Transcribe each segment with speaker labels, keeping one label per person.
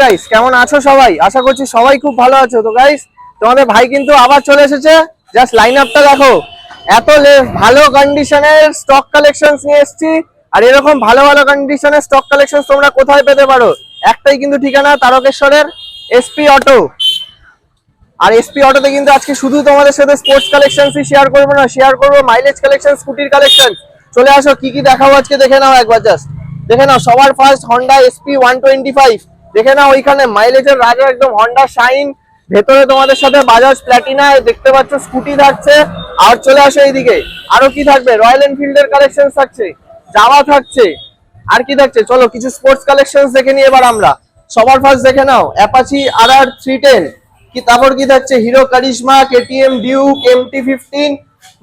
Speaker 1: Guys কেমন আছো সবাই? আশা করছি সবাই খুব ভালো আছো। তো গাইস তোমাদের ভাই কিন্তু আবার চলে এসেছে। জাস্ট লাইন আপটা দেখো। এত ভালো কন্ডিশনের স্টক কালেকশনস নিয়ে এসেছি। আর এরকম ভালো ভালো কন্ডিশনের স্টক কালেকশন তোমরা কোথায় পেতে পারো? একটাই কিন্তু ঠিকানা তারকেশ্বরের এসপি অটো আর এসপি অটোতে কিন্তু আজকে শুধু তোমাদের সাথে স্পোর্টস কালেকশনসই শেয়ার করব না শেয়ার করব মাইলেজ কালেকশন স্কুটির কালেকশন চলে আসো, কি কি দেখাবো আজকে? দেখে নাও একবার জাস্ট দেখে নাও, সবার first Honda SP one twenty five দেখে নাও, ওইখানে মাইলেজের রাজা একদম হন্ডা শাইন ভেতরে তোমাদের সাথে বাজাজ প্ল্যাটিনা দেখতে পাচ্ছ স্কুটি থাকছে। আর চলে আসো এইদিকে। আরও কি থাকবে? রয়্যাল এনফিল্ডের কালেকশন থাকছে। জামা থাকছে। আর কি থাকছে? চলো, কিছু স্পোর্টস কালেকশন দেখে নিই এবার আমরা। সবার ফার্স্ট দেখে নাও Apache R R three ten কি তারপর কি থাকছে? Hero Karizma KTM Duke MT fifteen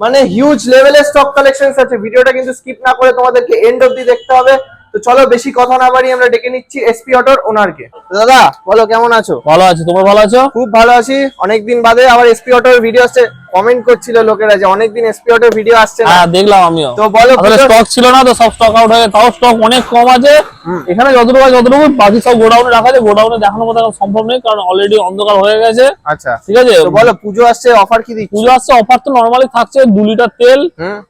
Speaker 1: মানে হিউজ লেভেলের স্টক কালেকশন আছে। ভিডিওটা কিন্তু স্কিপ না করে তোমাদেরকে এন্ড অব্দি দেখতে হবে। তো চলো বেশি কথা না বাড়ি আমরা ডেকে নিচ্ছি এসপি অটোর ওনারকে দাদা বলো কেমন আছো?
Speaker 2: ভালো আছে তোমার ভালো আছো?
Speaker 1: খুব ভালো আছি। অনেকদিন বাদে আবার এসপি অটোর ভিডিও আসছে। কমেন্ট করছিল লোকেরা যে অনেকদিন এসপি অটোর ভিডিও আসছে না।
Speaker 2: হ্যাঁ দেখলাম আমিও।
Speaker 1: তো বলো
Speaker 2: স্টক ছিল না তো সব স্টক আউট হয়ে তাও স্টক অনেক কম আছে। এখানে যতটুকু আছে ততটুকু বাকি সব গোডাউনে রাখা আছে। গোডাউনে দেখানোর মতো সম্ভব নেই কারণ অলরেডি অন্ধকার হয়ে গেছে।
Speaker 1: আচ্ছা।
Speaker 2: ঠিক আছে?
Speaker 1: তো বলো পুজো আসছে অফার কি দিচ্ছ?
Speaker 2: পুজো আসছে অফার তো নর্মালি থাকছে দু লিটার তেল।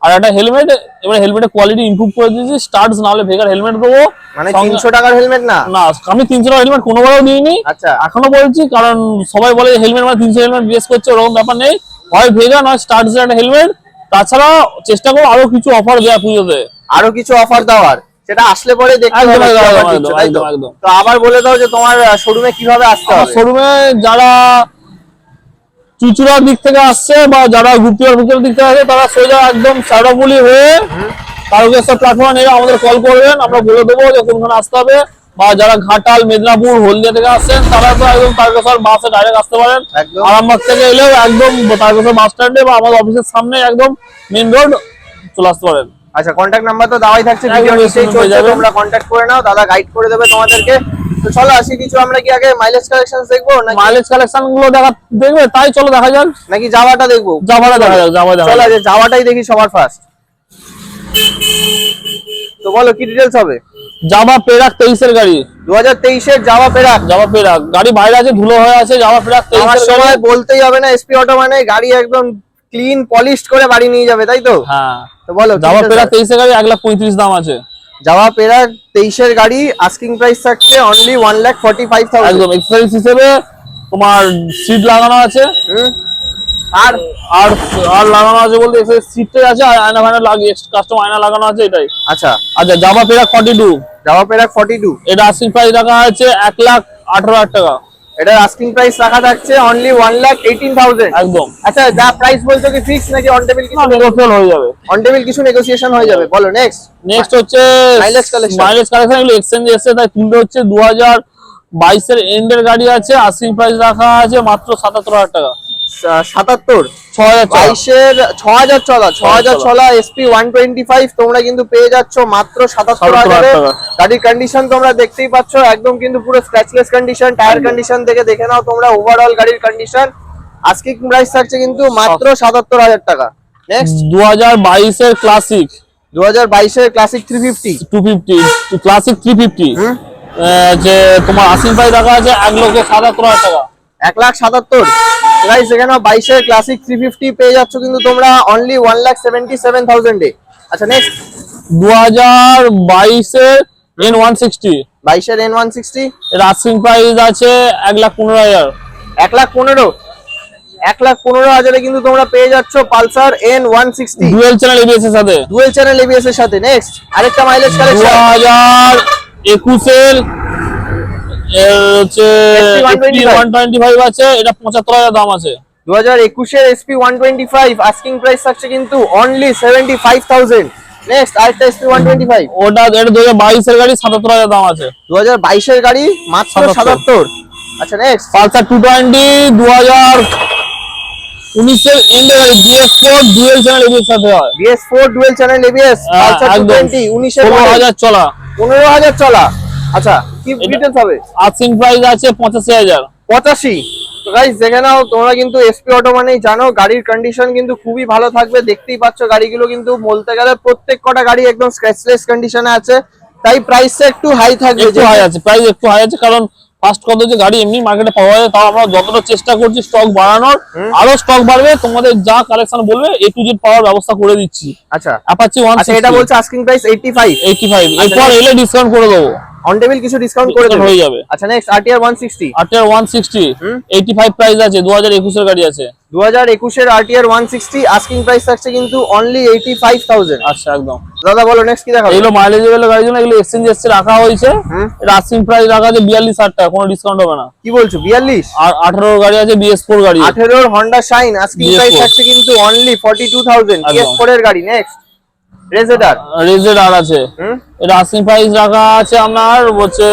Speaker 2: আর একটা হেলমেট এবার হেলমেটের কোয়ালিটি ইমপ্রুভ করে দিয়েছি। স্টার্টস না হলে ভেগার হেলমেট দেবো।
Speaker 1: মানে তিনশো টাকার হেলমেট না?
Speaker 2: না আমি তিনশো টাকা হেলমেট কোনোবারও দিইনি।
Speaker 1: আচ্ছা।
Speaker 2: এখনও বলছি কারণ সবাই বলে হেলমেট মানে তিনশো হেলমেট বিএস করছে ওরকম ব্যাপার নেই। হয় ভেগা নয় স্টার্টস একটা হেলমেট তাছাড়া চেষ্টা করো আরও কিছু অফার দেওয়া পুজোতে।
Speaker 1: আরও কিছু অফার দেওয়ার। সেটা আসলে পরে দেখতে হবে তো? আবার বলে দাও যে তোমার শোরুমে কীভাবে আসতে হবে।
Speaker 2: শোরুমে যারা চুচুড়ার দিক থেকে আসছে বা যারা গুপ্তিবার বুকের দিক থেকে আসছে তারা সোজা একদম সারাপুলি হয়ে তারকেশ্বর প্ল্যাটফর্মে নেমে আমাদের কল করবেন আমরা বলে দেবো যে কোনখানে আসতে হবে। বা যারা ঘাটাল মেদিনীপুর হলদিয়া থেকে আসছেন তারা তো একদম তারকেশ্বর বাসে ডাইরেক্ট আসতে পারেন। আরামবাগ থেকে এলেও একদম তারকেশ্বর বাস স্ট্যান্ডে বা আমাদের অফিসের সামনে একদম মেন রোড চলে আসতে পারেন।
Speaker 1: আচ্ছা কন্ট্যাক্ট নাম্বার তো দেওয়াই থাকছে ভিডিও নিচেই চলছে তোমরা কন্ট্যাক্ট করে নাও দাদা গাইড করে দেবে তোমাদেরকে। তো চলো আসি কিছু আমরা কি আগে মাইলেজ কালেকশন দেখব নাকি?
Speaker 2: মাইলেজ কালেকশনগুলো দেখা দেখবে তাই চলো দেখা যাক।
Speaker 1: নাকি জাভাটা দেখব?
Speaker 2: জাভাটা দেখা যাক জাভা দেখা
Speaker 1: চলো আগে জাভাটাই দেখি সবার ফার্স্ট তো বলো কি ডিটেলস হবে?
Speaker 2: জাভা পেরাক তেইশের গাড়ি।
Speaker 1: দু হাজার তেইশের জাভা পেরাক?
Speaker 2: Java Perak. গাড়ি বাইরে আছে ধুলো হয়ে আছে জাভা পেরাক
Speaker 1: আমার
Speaker 2: তেইশের
Speaker 1: সময় বলতেই হবে না এসপি অটো মানে গাড়ি একদম ক্লিন পলিশড করে বাড়ি নিয়ে যাবে তাই তো?
Speaker 2: হ্যাঁ।
Speaker 1: তো বলো
Speaker 2: জাভা পেরাক তেইশের গাড়ি এক লাখ পঁয়ত্রিশ দাম আছে।
Speaker 1: জাভা পেরাক তেইশের গাড়ি আস্কিং প্রাইস থাকছে only one lakh forty five thousand
Speaker 2: একদম এক্সারসাইজ হিসেবে তোমার সিট লাগানো আছে।
Speaker 1: আর
Speaker 2: আর আর লাগানো আছে বলতে সিটটাই আছে আর আয়না ফায়না লাগিয়ে কাস্টম আয়না লাগানো আছে এটাই।
Speaker 1: আচ্ছা।
Speaker 2: আচ্ছা Jawa Perak forty two
Speaker 1: Jawa Perak forty two
Speaker 2: এটা আস্কিং প্রাইস রাখা আছে এক লাখ আঠারো হাজার টাকা।
Speaker 1: এটার আস্কিং প্রাইস রাখা থাকছে only one lakh eighteen thousand
Speaker 2: একদম।
Speaker 1: আচ্ছা যা প্রাইস বলছো কি ফিক্স নাকি অন টেবিল কিছু?
Speaker 2: নেগোসিয়েবল হয়ে যাবে।
Speaker 1: অন টেবিল কিছু নেগোসিয়েশন হয়ে যাবে। বলো নেক্সট
Speaker 2: নেক্সট হচ্ছে
Speaker 1: Mileage collection.
Speaker 2: মাইলেজ কালেকশন এগুলো এক্সচেঞ্জ এসেছে তাই তুলতে হচ্ছে দু হাজার বাইশের এন্ডের গাড়ি আছে। আস্কিং প্রাইস রাখা আছে মাত্র সাতাত্তর হাজার টাকা।
Speaker 1: সাতাত্তর।
Speaker 2: টাকা
Speaker 1: বাইশের ছ হাজার চলা ছ হাজার চলা এসপি ওয়ান টোয়েন্টি ফাইভ তোমরা কিন্তু পেয়ে যাচ্ছ মাত্র সাতাত্তর
Speaker 2: 77,000
Speaker 1: হাজারে গাড়ির কন্ডিশন তোমরা দেখতেই পাচ্ছ একদম কিন্তু পুরো স্ক্র্যাচলেস কন্ডিশন টায়ার কন্ডিশন থেকে দেখে নাও তোমরা ওভারঅল গাড়ির কন্ডিশন আজকে প্রাইস থাকছে কিন্তু মাত্র সাতাত্তর হাজার টাকা। নেক্সট
Speaker 2: দু হাজার বাইশের ক্লাসিক
Speaker 1: দু হাজার বাইশের classic three fifty
Speaker 2: two fifty classic three fifty যে তোমার আশি প্রাইস রাখা আছে এক লক্ষ সাতাত্তর হাজার টাকা।
Speaker 1: এক লাখ সাতাত্তর। প্রাইস এখানে বাইশের ক্লাসিক থ্রি ফিফটি পেয়ে যাচ্ছ কিন্তু তোমরা only one lakh seventy seven থাউজেন্ডে আচ্ছা নেক্সট
Speaker 2: দু হাজার বাইশের এন ওয়ান সিক্সটি
Speaker 1: বাইশের এন ওয়ান সিক্সটি
Speaker 2: এর আস্কিং প্রাইস আছে এক লাখ পনেরো হাজার।
Speaker 1: এক লাখ পনেরো। এক লাখ পনেরো হাজারে কিন্তু তোমরা পেয়ে যাচ্ছ Pulsar N one sixty
Speaker 2: dual channel ABS এর সাথে।
Speaker 1: ডুয়েল চ্যানেল এবিএস এর সাথে। নেক্সট আরেকটা মাইলেজ কালেকশন দু
Speaker 2: হাজার একুশের এর হচ্ছে
Speaker 1: SP125
Speaker 2: ওয়ান আছে এটা পঁচাত্তর হাজার দাম আছে।
Speaker 1: দু হাজার একুশের এসপি আস্কিং প্রাইস থাকছে কিন্তু only seventy five thousand next আরেকটা এসপি
Speaker 2: ওটা এটা দু হাজার গাড়ি দাম আছে।
Speaker 1: গাড়ি মাত্র
Speaker 2: 77
Speaker 1: সাতাত্তর। আচ্ছা নেক্সট
Speaker 2: পালসার টু টোয়েন্টি দু হাজার উনিশের এন্ডে BS four dual channel ABS সাথে হয়।
Speaker 1: BS four dual channel ABS Pulsar twenty উনিশের
Speaker 2: হাজার চলা।
Speaker 1: পনেরো হাজার চলা। আচ্ছা কি
Speaker 2: এটা-
Speaker 1: হবে?
Speaker 2: আস্কিং প্রাইস আছে
Speaker 1: গাইস দেখে নাও তোমরা কিন্তু এসপি অটো মানেই জানো গাড়ির কন্ডিশন কিন্তু খুবই ভালো থাকবে। দেখতেই পাচ্ছ গাড়িগুলো কিন্তু বলতে গেলে প্রত্যেক কটা গাড়ি একদম স্ক্র্যাচলেস কন্ডিশনে আছে। তাই প্রাইসটা একটু হাই থাকবে
Speaker 2: একটু হাই আছে প্রাইস একটু হাই আছে কারণ ফার্স্ট কথা হচ্ছে গাড়ি এমনি মার্কেটে পাওয়া যায় তাও আমরা যতটা চেষ্টা করছি স্টক বাড়ানোর আরও স্টক বাড়বে তোমাদের যা কালেকশন বলবে এ টু জেড পাওয়ার ব্যবস্থা করে দিচ্ছি।
Speaker 1: আচ্ছা। আচ্ছা এটা বলছে আস্কিং প্রাইস 85
Speaker 2: এইটি ফাইভ এরপর এলে ডিসকাউন্ট করে দেবো।
Speaker 1: অন টেবিল কিছু ডিসকাউন্ট করে দেবে।
Speaker 2: হয়ে যাবে।
Speaker 1: আচ্ছা নেক্সট আরটিআর 160
Speaker 2: আটের ওয়ান সিক্সটি ফাইভ প্রাইস আছে দু হাজার একুশের গাড়ি আছে।
Speaker 1: 2021 এর আরটিআর 160 আস্কিং প্রাইস থাকছে কিন্তু অনলি 85000
Speaker 2: আচ্ছা একদম।
Speaker 1: দাদা বলো নেক্সট কি দেখাবে?
Speaker 2: এগুলো মাইলেজ লেভেলের গাড়ির জন্য এগুলো এক্সচেঞ্জ এসছে রাখা হয়েছে।
Speaker 1: হুম।
Speaker 2: আস্কিং প্রাইস রাখা আছে বিয়াল্লিশ হাজার টাকা কোনো ডিসকাউন্ট হবে না।
Speaker 1: কি বলছো 42
Speaker 2: আর আঠারো গাড়ি আছে বিএস গাড়ি আছে।
Speaker 1: 18 এর Honda shine asking
Speaker 2: BS4
Speaker 1: price থাকছে কিন্তু অনলি 42000
Speaker 2: একদম।
Speaker 1: PS4 এর গাড়ি নেক্সট রেজেডার
Speaker 2: রেজেড আর আছে।
Speaker 1: হুম?
Speaker 2: এটা আস্কিং প্রাইস রাখা আছে আপনার হচ্ছে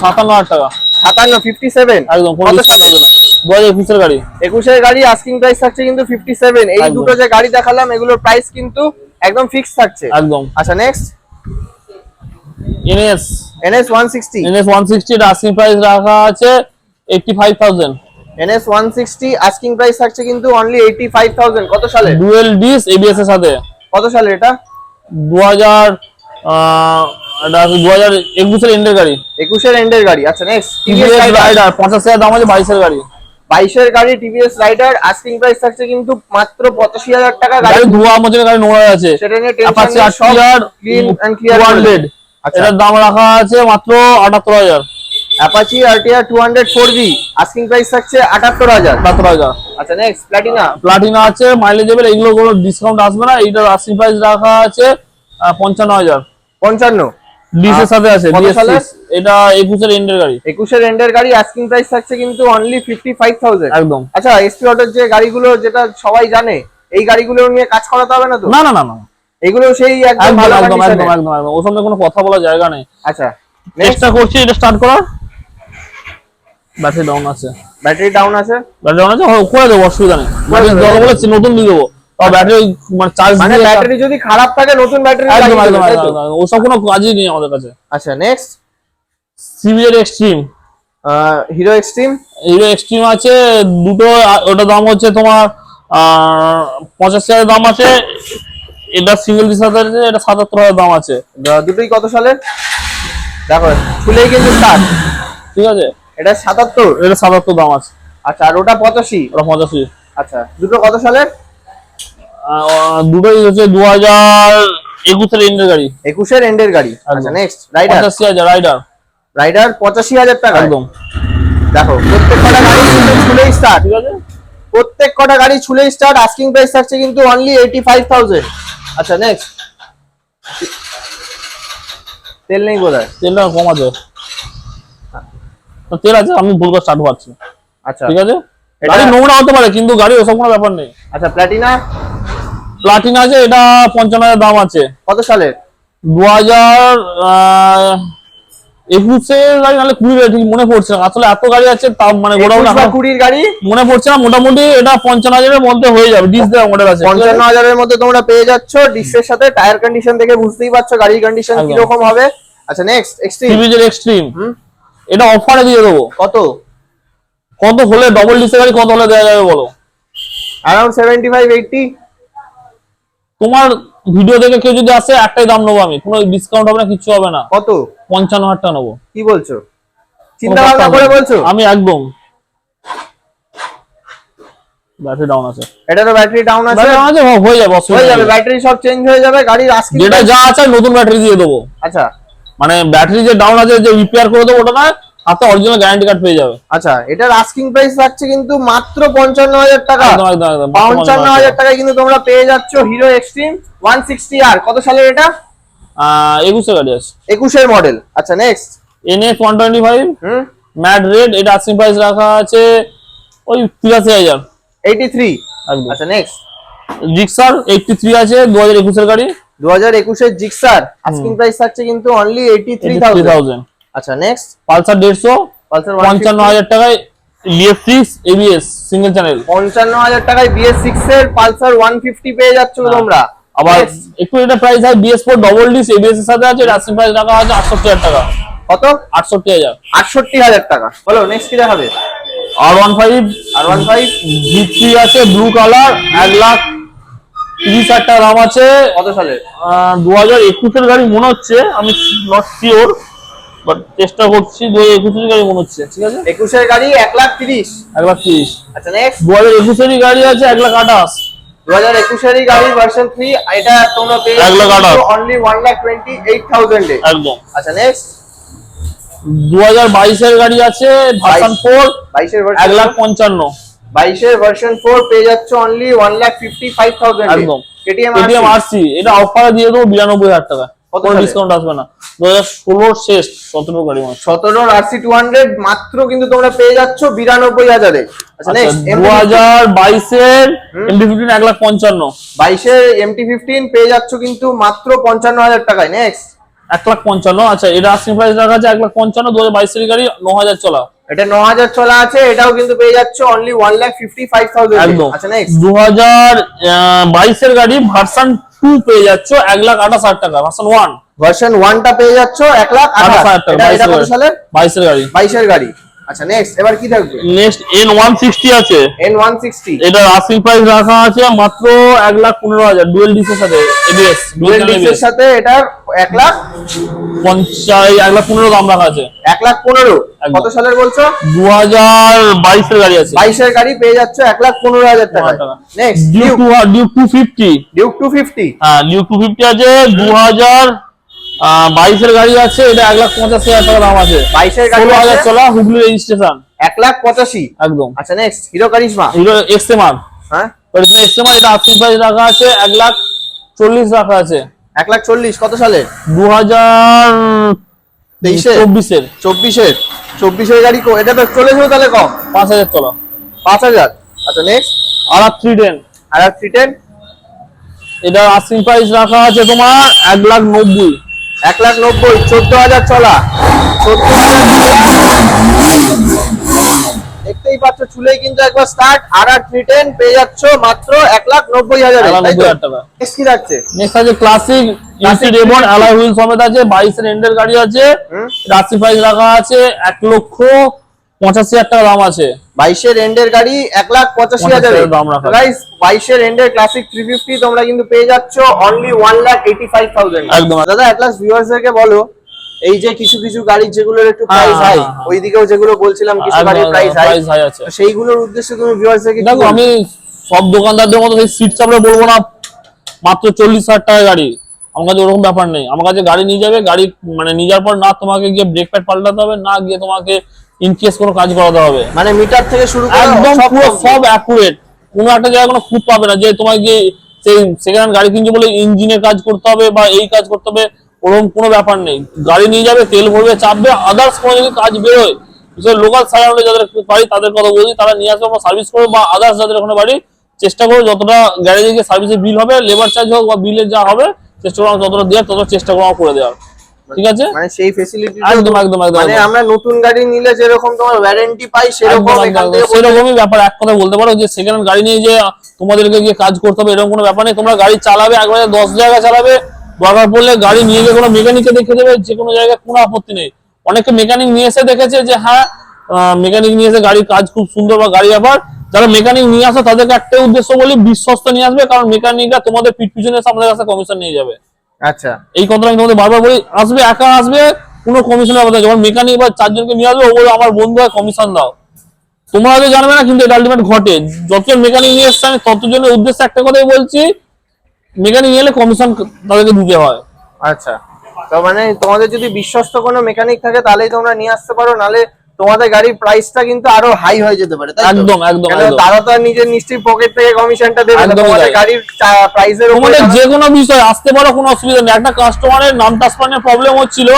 Speaker 2: সাতান্ন হাজার টাকা।
Speaker 1: 57 57
Speaker 2: একদম কোনো
Speaker 1: কত
Speaker 2: ডিসকাউন্ট
Speaker 1: সালে?
Speaker 2: হবে না দু হাজার একুশের গাড়ি।
Speaker 1: একুশের গাড়ি আস্কিং প্রাইস থাকছে কিন্তু 57 এই দুটো যে গাড়ি দেখালাম এগুলোর প্রাইস কিন্তু একদম ফিক্স থাকছে।
Speaker 2: একদম।
Speaker 1: আচ্ছা next
Speaker 2: NS
Speaker 1: NS 160
Speaker 2: NS one sixty asking price রাখা আছে eighty five thousand
Speaker 1: NS 160 asking price থাকছে কিন্তু অনলি 85000 কত সালে
Speaker 2: ডুয়েল ডিস এবিএস এর সাথে।
Speaker 1: কত সালে এটা?
Speaker 2: দু হাজার আহ, এটা আছে দু হাজার একুশের এন্ডের গাড়ি।
Speaker 1: একুশের এন্ডের গাড়ি। আচ্ছা নেক্সট
Speaker 2: টিভিএস রাইডার পঞ্চাশ হাজার দাম আছে গাড়ি।
Speaker 1: গাড়ি টিভিএস রাইডার আস্কিং প্রাইস থাকছে কিন্তু মাত্র পঁচাশি হাজার টাকা গাড়ি।
Speaker 2: গাড়ি ধোয়া মোচের গাড়ি নোংরা আছে।
Speaker 1: সেটা নিয়ে
Speaker 2: অ্যাপাচি
Speaker 1: টেনশন সব clean and clear
Speaker 2: two hundred
Speaker 1: আচ্ছা
Speaker 2: এটার দাম রাখা আছে মাত্র আটাত্তর হাজার।
Speaker 1: Apache RTR two hundred four V asking price থাকছে আটাত্তর হাজার।
Speaker 2: আটাত্তর হাজার।
Speaker 1: আচ্ছা নেক্সট প্লাটিনা
Speaker 2: প্লাটিনা আছে মাইলেজ এবার এগুলো কোনো ডিসকাউন্ট আসবে না এইটার আশি প্রাইস রাখা আছে আহ, পঞ্চান্ন হাজার।
Speaker 1: পঞ্চান্ন?
Speaker 2: ডিস এর সাথে আছে ডিএস? এটা একুশের এন্ডের গাড়ি।
Speaker 1: একুশের এন্ডের গাড়ি আস্কিং প্রাইস থাকছে কিন্তু অনলি ফিফটি ফাইভ থাউজেন্ড
Speaker 2: একদম।
Speaker 1: আচ্ছা এসপি অটোর যে গাড়িগুলো যেটা সবাই জানে এই গাড়িগুলো নিয়ে কাজ করাতে হবে না তো?
Speaker 2: না না না না।
Speaker 1: এগুলো সেই একদম ভালো
Speaker 2: একদম একদম। একদম ওর সঙ্গে কোনো কথা বলার জায়গা নেই।
Speaker 1: আচ্ছা
Speaker 2: চেষ্টা করছি এটা স্টার্ট করার। ব্যাটারি ডাউন আছে।
Speaker 1: ব্যাটারি ডাউন আছে?
Speaker 2: ব্যাটারি ডাউন আছে? করে দেবো অসুবিধা নেই। দরকার বলে নতুন দিয়ে দেবো। ব্যাটারি মানে চার্জ
Speaker 1: মানে ব্যাটারি যদি খারাপ থাকে নতুন ব্যাটারি
Speaker 2: একদম একদম একদম একদম। ওসব কোনো কাজই নেই আমাদের কাছে।
Speaker 1: আচ্ছা next
Speaker 2: Xtreme
Speaker 1: Hero Xtreme
Speaker 2: Hero Xtreme আছে দুটো ওটার দাম হচ্ছে তোমার আহ, পঁচাশি হাজার দাম আছে। এটা সিঙ্গেল ডিস আছে এটা সাতাত্তর হাজার দাম আছে।
Speaker 1: দুটোই কত সালের? দেখো খুলেই কিন্তু স্টার্ট
Speaker 2: ঠিক আছে?
Speaker 1: এটা সাতাত্তর।
Speaker 2: এটা সাতাত্তর দাম আছে।
Speaker 1: আচ্ছা আর ওটা পঁচাশি?
Speaker 2: ওটা পঁচাশি।
Speaker 1: আচ্ছা দুটো কত সালের?
Speaker 2: দুটোই হচ্ছে দু হাজার একুশের এন্ডের গাড়ি।
Speaker 1: একুশের এন্ডের গাড়ি। আচ্ছা নেক্সট রাইডার
Speaker 2: পঁচাশি হাজার রাইডার
Speaker 1: রাইডার পঁচাশি হাজার টাকা
Speaker 2: একদম।
Speaker 1: দেখো প্রত্যেক কটা গাড়ি ছুলেই স্টার্ট
Speaker 2: ঠিক আছে?
Speaker 1: প্রত্যেক কটা গাড়ি ছুলেই স্টার্ট আস্কিং প্রাইস থাকছে কিন্তু অনলি এইটি ফাইভ থাউজেন্ড আচ্ছা নেক্সট তেল নেই বোধ হয়
Speaker 2: তেলটা কম আছে। তো তেল আছে আমি ভুল করে স্টার্ট পাচ্ছি
Speaker 1: আচ্ছা।
Speaker 2: ঠিক আছে? গাড়ি নোংরা হতে পারে কিন্তু গাড়ি ওসব কোনো ব্যাপার নেই।
Speaker 1: আচ্ছা প্ল্যাটিনা
Speaker 2: প্লাটিনা আছে এটা পঞ্চান্ন হাজার দাম আছে।
Speaker 1: কত সালের?
Speaker 2: দু হাজার একুশে গাড়ি নাহলে কুড়ি ঠিক মনে পড়ছে না। আসলে এত গাড়ি আছে তা মানে
Speaker 1: একুশ কুড়ির গাড়ি?
Speaker 2: মনে পড়ছে না মোটামুটি এটা পঞ্চান্ন হাজারের মধ্যে হয়ে যাবে ডিস দেওয়া মডেল আছে।
Speaker 1: পঞ্চান্ন হাজারের মধ্যে তোমরা পেয়ে যাচ্ছ ডিসের সাথে টায়ার কন্ডিশন দেখে বুঝতেই পারছ গাড়ির কন্ডিশন। কীরকম হবে। আচ্ছা নেক্সট এক্সট্রিম
Speaker 2: এক্সট্রিম
Speaker 1: হুম?
Speaker 2: এটা অফারে দিয়ে দেবো।
Speaker 1: কত?
Speaker 2: কত হলে ডবল গাড়ি কত হলে দেওয়া যাবে বলো?
Speaker 1: সেভেন্টি ফাইভ এইটটি
Speaker 2: তোমার ভিডিও দেখে কেউ যদি আসে একটাই দাম নেব আমি। কোনো ডিসকাউন্ট হবে না কিছু হবে না।
Speaker 1: কত?
Speaker 2: পঞ্চান্ন হাজার টাকা নেব।
Speaker 1: কি বলছো? চিন্তা ভাবনা করে বলছো?
Speaker 2: আমি একদম। ব্যাটারি ডাউন আছে।
Speaker 1: এটা তো ব্যাটারি ডাউন আছে।
Speaker 2: ব্যাটারি ডাউন আছে হয়ে যাবে
Speaker 1: হয়ে যাবে ব্যাটারি সব চেঞ্জ হয়ে যাবে গাড়ির আজকে
Speaker 2: যেটা যা আছে নতুন ব্যাটারি দিয়ে দেবো।
Speaker 1: আচ্ছা।
Speaker 2: মানে ব্যাটারি যে ডাউন আছে যে রিপেয়ার করে দেবো ওটা না হাতে অরিজিনাল গ্যারান্টি কার্ড পেয়ে যাবে।
Speaker 1: আচ্ছা এটার আস্কিং প্রাইস থাকছে কিন্তু মাত্র পঞ্চান্ন হাজার টাকা। পঞ্চান্ন হাজার টাকায় কিন্তু তোমরা পেয়ে যাচ্ছ Hero Xtreme one sixty R কত সালের এটা?
Speaker 2: একুশে গাড়ি আছে।
Speaker 1: একুশের মডেল আচ্ছা next
Speaker 2: NS one twenty five matte red এটা আশি প্রাইস রাখা আছে ওই তিরাশি হাজার।
Speaker 1: এইটি থ্রি আচ্ছা নেক্সট
Speaker 2: জিক্সার এইটটি থ্রি আছে দু হাজার একুশের গাড়ি।
Speaker 1: দু হাজার একুশের জিক্সার আস্কিং প্রাইস থাকছে কিন্তু only eighty three
Speaker 2: three
Speaker 1: thousand
Speaker 2: thousand
Speaker 1: আচ্ছা নেক্সট
Speaker 2: পালসার দেড়শো
Speaker 1: পালসার
Speaker 2: পঞ্চান্ন হাজার টাকায় BS six ABS single channel
Speaker 1: পঞ্চান্ন হাজার টাকায় বিএস সিক্স এর পালসার ওয়ান ফিফটি পেয়ে যাচ্ছ
Speaker 2: হ্যাঁ।
Speaker 1: তোমরা।
Speaker 2: আবার একটু এটা প্রাইস হয় BS four double disc ABS এর সাথে আছে রাশি প্রাইস রাখা আছে আটষট্টি হাজার টাকা।
Speaker 1: কত?
Speaker 2: আটষট্টি হাজার।
Speaker 1: আটষট্টি হাজার টাকা। বলো নেক্সট কি দেখাবে?
Speaker 2: আর one five
Speaker 1: R one five
Speaker 2: G three আছে ব্লু কালার এক লাখ তিরিশ হাজার টাকা দাম আছে।
Speaker 1: কত সালের
Speaker 2: দু হাজার একুশের গাড়ি মনে হচ্ছে। আমি নট শিওর বাট চেষ্টা করছি দু হাজার একুশের গাড়ি মনে হচ্ছে ঠিক আছে?
Speaker 1: একুশের গাড়ি এক লাখ তিরিশ।
Speaker 2: এক লাখ তিরিশ।
Speaker 1: আচ্ছা নেক্সট
Speaker 2: দু হাজার একুশেরই গাড়ি আছে এক লাখ আঠাশ।
Speaker 1: দু হাজার একুশেরই গাড়ি ভার্সন থ্রি এটা তোমরা পেয়ে
Speaker 2: এক লাখ আঠাশ।
Speaker 1: Only one lakh twenty eight thousand
Speaker 2: একদম।
Speaker 1: আচ্ছা নেক্সট
Speaker 2: দু হাজার বাইশের গাড়ি আছে ভার্সন ফোর
Speaker 1: বাইশের
Speaker 2: এক লাখ পঞ্চান্ন।
Speaker 1: বাইশের ভার্সন ফোর পেয়ে যাচ্ছে only one lakh fifty five thousand
Speaker 2: একদম
Speaker 1: কেটিএম
Speaker 2: এটিএম আরসি এটা অফারে দিয়ে দেবো বিরানব্বই হাজার টাকা। কোনো ডিসকাউন্ট আসবে না। দু হাজার ষোলোর শেষ সতেরো গাড়ি মনে হচ্ছে।
Speaker 1: সতেরো আরসি টু হান্ড্রেড মাত্র কিন্তু তোমরা পেয়ে যাচ্ছ বিরানব্বই হাজারে। আচ্ছা
Speaker 2: আচ্ছা দু হাজার বাইশের এমডি ফিফটিন এক লাখ পঞ্চান্ন।
Speaker 1: বাইশের এমটি ফিফটিন পেয়ে যাচ্ছ কিন্তু মাত্র পঞ্চান্ন হাজার টাকায়। নেক্সট
Speaker 2: এক লাখ পঞ্চান্ন আচ্ছা এটা আস্কিং প্রাইস রাখা আছে এক লাখ পঞ্চান্ন দু হাজার বাইশের গাড়ি ন হাজার চলা।
Speaker 1: এটা ন হাজার চলা আছে এটাও কিন্তু পেয়ে যাচ্ছ only one lakh fifty five thousand
Speaker 2: একদম
Speaker 1: আচ্ছা নেক্সট
Speaker 2: দু হাজার বাইশের গাড়ি ভার্সন টু পেয়ে যাচ্ছ এক লাখ আঠাশ হাজার টাকা ভার্সন ওয়ান
Speaker 1: ভার্সন ওয়ানটা পেয়ে যাচ্ছ এক লাখ
Speaker 2: আঠাশ
Speaker 1: আঠাশ
Speaker 2: হাজার টাকা
Speaker 1: এটা- কত
Speaker 2: গাড়ি।
Speaker 1: সালের?
Speaker 2: বাইশের গাড়ি।
Speaker 1: বাইশের গাড়ি। আচ্ছা নেক্সট এবার কি থাকবে?
Speaker 2: নেক্সট এন ওয়ান সিক্সটি আছে।
Speaker 1: এন ওয়ান সিক্সটি
Speaker 2: এটা আস্কিং প্রাইস রাখা আছে মাত্র এক লাখ পনেরো হাজার ডুয়েল ডিসের সাথে এবিএস
Speaker 1: ডুয়েল ডিস্কের সাথে এটার এক লাখ
Speaker 2: পঞ্চাশ এক লাখ পনেরো দাম রাখা আছে।
Speaker 1: এক লাখ পনেরো। কত সালের বলছো?
Speaker 2: দু হাজার বাইশের গাড়ি আছে।
Speaker 1: বাইশের গাড়ি পেয়ে যাচ্ছ এক লাখ পনেরো হাজার টাকা। Next
Speaker 2: Duke two Duke two fifty
Speaker 1: Duke two fifty
Speaker 2: হ্যাঁ ডিউক টু ফিফটি আছে দু হাজার বাইশের গাড়ি আছে এটা এক লাখ পঁচাশি হাজার টাকা দাম আছে।
Speaker 1: বাইশের গাড়ি
Speaker 2: হাজার চলা হুগলি রেজিস্ট্রেশন
Speaker 1: এক লাখ পঁচাশি।
Speaker 2: একদম।
Speaker 1: আচ্ছা next Hero Karizma.
Speaker 2: Hero XMR.
Speaker 1: হ্যাঁ?
Speaker 2: এক্সএমআর এটা প্রাইস রাখা আছে এক লাখ চল্লিশ রাখা আছে।
Speaker 1: এক লাখ চল্লিশ কত সালের
Speaker 2: দু হাজার
Speaker 1: তেইশে?
Speaker 2: চব্বিশের।
Speaker 1: চব্বিশের। চব্বিশের গাড়ি এটা তো চলেছিল তাহলে কম?
Speaker 2: পাঁচ হাজার চলা
Speaker 1: পাঁচ হাজার। আচ্ছা next
Speaker 2: R R three ten.
Speaker 1: R R three ten?
Speaker 2: এটা আস্কিং প্রাইস রাখা আছে তোমার এক লাখ নব্বই।
Speaker 1: এক লাখ নব্বই চোদ্দ হাজার চলা চোদ্দ দেখতেই পাচ্ছ চুলেই কিন্তু একবার start R R three ten পেয়ে যাচ্ছ মাত্র এক লাখ নব্বই হাজার
Speaker 2: টাকা।
Speaker 1: কি
Speaker 2: নেক্সট আছে ক্লাসিক ইউসি রেবন অ্যালয় হুইল সমেত আছে বাইশের এন্ডের গাড়ি আছে রাশি প্রাইস রাখা আছে এক লক্ষ পঁচাশি হাজার টাকা দাম আছে।
Speaker 1: বাইশের এন্ডের গাড়ি এক লাখ পঁচাশি হাজার।
Speaker 2: দাম রাখা।
Speaker 1: গাইস বাইশের এন্ডের ক্লাসিক থ্রি ফিফটি তোমরা কিন্তু পেয়ে যাচ্ছ only one lakh eighty five thousand
Speaker 2: একদম।
Speaker 1: দাদা বলো এই যে কিছু কিছু গাড়ি যেগুলোর একটু
Speaker 2: হ্যাঁ,
Speaker 1: প্রাইস হাই
Speaker 2: হ্যাঁ, হ্যাঁ।
Speaker 1: ওইদিকেও যেগুলো বলছিলাম কিছু গাড়ির প্রাইস হাই
Speaker 2: আছে।
Speaker 1: সেইগুলোর উদ্দেশ্যে তুমি ভিউয়ার্সদেরকে
Speaker 2: দেখো আমি সব দোকানদারদের মতো সেই সিট চাপড়ে বলব না মাত্র চল্লিশ হাজার টাকা গাড়ি। আমার কাছে ওরকম ব্যাপার নেই। আমার কাছে গাড়ি নিয়ে যাবে গাড়ি মানে নিয়ে যাওয়ার পর না তোমাকে গিয়ে ব্রেক প্যাড পাল্টাতে হবে না গিয়ে তোমাকে ইন কেস কোনো কাজ করাতে হবে।
Speaker 1: মানে মিটার থেকে শুরু করে
Speaker 2: একদম পুরো সব অ্যাকুরেট কোনো একটা জায়গায় কোনো খুঁত পাবে না যে তোমাকে গিয়ে সেই সেকেন্ড হ্যান্ড গাড়ি কিনছে বলে ইঞ্জিনের কাজ করতে হবে বা এই কাজ করতে হবে ওরকম কোনো ব্যাপার নেই। গাড়ি নিয়ে যাবে তেল ভরবে চাপবে আদার্স কোনো যদি কাজ বেরোয় বিশেষ লোকাল সারাউন্ডে যাদের বাড়ি তাদের কথা বলছি তারা নিয়ে আসবে আমরা সার্ভিস করব বা আদার্স যাদের ওখানে বাড়ি চেষ্টা করব যতটা গ্যারেজে গিয়ে সার্ভিসের বিল হবে লেবার চার্জ হোক বা বিলের যা হবে চেষ্টা করব যতটা দেওয়ার ততটা চেষ্টা করব করে দেওয়ার। ঠিক আছে?
Speaker 1: মানে সেই
Speaker 2: একদম একদম একদম
Speaker 1: মানে আমরা নতুন গাড়ি নিলে যেরকম তোমার ওয়ারেন্টি পাই সেরকম।
Speaker 2: সেরকমই ব্যাপার এক কথা বলতে পারো যে সেকেন্ড গাড়ি নিয়ে যে তোমাদেরকে গিয়ে কাজ করতে হবে এরকম কোনো ব্যাপার নেই। তোমরা গাড়ি চালাবে একবারে দশ জায়গা চালাবে দরকার পড়লে গাড়ি নিয়ে গিয়ে কোনো মেকানিককে দেখে দেবে যে কোনো জায়গায় কোনো আপত্তি নেই। অনেকে মেকানিক নিয়ে এসে দেখেছে যে হ্যাঁ মেকানিক নিয়ে এসে গাড়ির কাজ খুব সুন্দর বা গাড়ি আবার যারা মেকানিক নিয়ে আসো তাদেরকে একটাই উদ্দেশ্য বলি বিশ্বস্ত নিয়ে আসবে কারণ মেকানিকরা তোমাদের পিঠ পিছনে এসে আমাদের কাছে কমিশন নিয়ে যাবে।
Speaker 1: আচ্ছা।
Speaker 2: এই কথাটা আমি তোমাদের বারবার বলি আসবে একা আসবে কোনো কমিশনের কথা যখন মেকানিক বা চারজনকে নিয়ে আসবে ও আমার বন্ধু হয় কমিশন দাও। তোমরা হয়তো জানবে না কিন্তু এটা আলটিমেট ঘটে। যতজন মেকানিক নিয়ে এসছে আমি ততজনের উদ্দেশ্যে একটা কথাই বলছি মেকানিক এলে কমিশন তাদেরকে দিতে হয়।
Speaker 1: আচ্ছা। তো মানে তোমাদের যদি বিশ্বস্ত কোনো মেকানিক থাকে তাহলেই তোমরা নিয়ে আসতে পারো নালে তোমাদের গাড়ির প্রাইসটা কিন্তু আরও হাই হয়ে যেতে পারে
Speaker 2: একদম, একদম,
Speaker 1: তারা তো নিজের নিশ্চয়ই পকেট থেকে কমিশনটা দেবে তোমাদের গাড়ির প্রাইসের উপরে
Speaker 2: যে কোনো বিষয় আসতে পারো কোনো অসুবিধা নেই। একটা কাস্টমারের নাম ট্রান্সফারের প্রবলেম হচ্ছিল।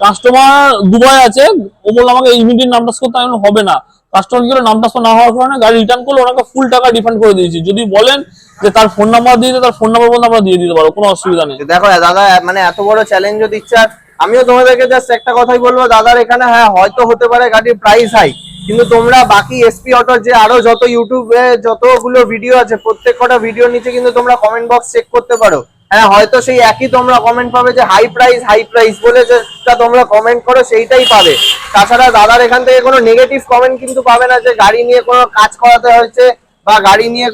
Speaker 2: কাস্টমার দুবাই আছে ও বলল আমাকে ইমিডিয়েট নাম ট্রান্সফার আমি হবে না। কাস্টমার কি নাম ট্রান্সফার না হওয়ার কারণে গাড়ি রিটার্ন করলে ওনাকে ফুল টাকা রিফান্ড করে দিয়েছি। যদি বলেন যে তার ফোন নাম্বার দিয়ে তার ফোন নাম্বার বলতে আমরা দিয়ে দিতে পারব, কোনো অসুবিধা নেই।
Speaker 1: দেখো, দাদা মানে এত বড় চ্যালেঞ্জও দিচ্ছে। আমিও তোমাদেরকে জাস্ট একটা কথাই বলব, দাদার এখানে হ্যাঁ হয়তো হতে পারে গাড়ির প্রাইস হাই কিন্তু তোমরা বাকি এসপি অটোর যে আরও যত ইউটিউবে যতগুলো ভিডিও আছে, প্রত্যেক কটা ভিডিওর নিচে কিন্তু তোমরা কমেন্ট বক্স চেক করতে পারো। হ্যাঁ হয়তো সেই একই তোমরা কমেন্ট পাবে যে হাই প্রাইস হাই প্রাইস বলে যেটা তোমরা কমেন্ট করো, সেইটাই পাবে। তাছাড়া দাদার এখান থেকে কোনো নেগেটিভ কমেন্ট কিন্তু পাবে না যে গাড়ি নিয়ে কোনো কাজ করাতে হয়েছে বা গাড়ি নিয়ে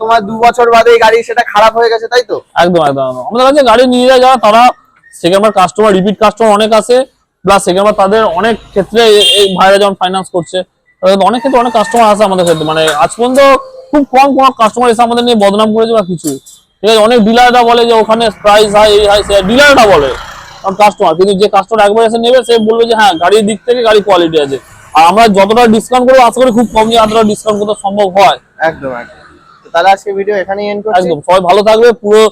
Speaker 1: তোমার দু বছর বাদে এই গাড়ি সেটা খারাপ হয়ে গেছে, তাই তো?
Speaker 2: একদম একদম। আমাদের কাছে গাড়ি নিয়ে যায় যারা, তারা সেখানকার কাস্টমার রিপিট কাস্টমার অনেক আছে প্লাস সেকেন্ড তাদের অনেক ক্ষেত্রে এই ভাইরা যেমন ফাইন্যান্স করছে অনেক ক্ষেত্রে অনেক কাস্টমার আছে আমাদের ক্ষেত্রে মানে আজ পর্যন্ত খুব কম কোনো কাস্টমার এসে আমাদের নিয়ে বদনাম করেছে বা কিছু। ঠিক আছে, অনেক ডিলাররা বলে যে ওখানে প্রাইস হাই এই হাই ডিলাররা বলে কাস্টমার কিন্তু যে কাস্টমার একবার এসে নেবে, সে বলবে যে হ্যাঁ গাড়ির দিক থেকে গাড়ি কোয়ালিটি আছে। আর আমরা যতটা ডিসকাউন্ট করব, আশা করি খুব কম যে এতটা ডিসকাউন্ট করতে সম্ভব হয়।
Speaker 1: একদম একদম। তাহলে আজকে ভিডিও এখানেই এন্ড করছি।
Speaker 2: একদম সবাই ভালো থাকবে পুরো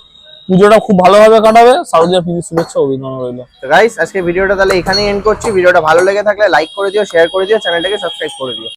Speaker 2: পুজোটা খুব ভালোভাবে কাটাবে। শারদীয় পিবি শুভেচ্ছা অভিনন্দন রইল।
Speaker 1: গাইস আজকে ভিডিওটা তাহলে এখানেই এন্ড করছি। ভিডিওটা ভালো লেগে থাকলে লাইক করে দিও শেয়ার করে দিও চ্যানেলটাকে সাবস্ক্রাইব করে দিও।